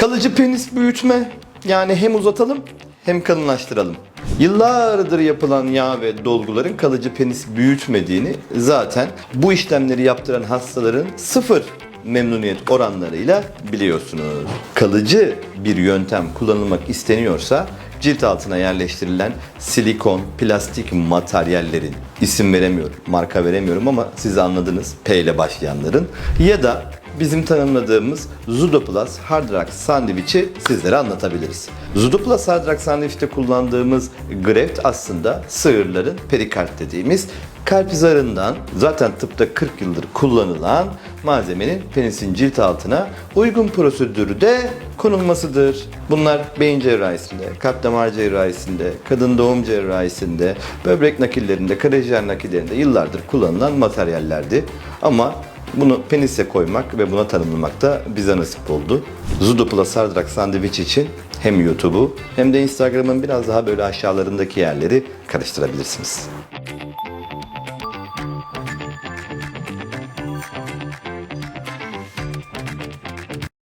Kalıcı penis büyütme. Yani hem uzatalım hem kalınlaştıralım. Yıllardır yapılan yağ ve dolguların kalıcı penis büyütmediğini zaten bu işlemleri yaptıran hastaların sıfır memnuniyet oranlarıyla biliyorsunuz. Kalıcı bir yöntem kullanılmak isteniyorsa cilt altına yerleştirilen silikon, plastik materyallerin isim veremiyorum, marka veremiyorum ama siz anladınız P ile başlayanların ya da bizim tanımladığımız Zudoplus Hard Rock sandviçi sizlere anlatabiliriz. Zudoplus Hard Rock sandviçte kullandığımız greft aslında sığırların perikard dediğimiz kalp zarından zaten tıpta 40 yıldır kullanılan malzemenin penisin cilt altına uygun prosedürde konulmasıdır. Bunlar beyin cerrahisinde, kalp damar cerrahisinde, kadın doğum cerrahisinde, böbrek nakillerinde, karaciğer nakillerinde yıllardır kullanılan materyallerdi. Ama bunu penise koymak ve buna tanımlamak da bize nasip oldu. Zudo Plus Hard Rock sandviç için hem YouTube'u hem de Instagram'ın biraz daha böyle aşağılarındaki yerleri karıştırabilirsiniz.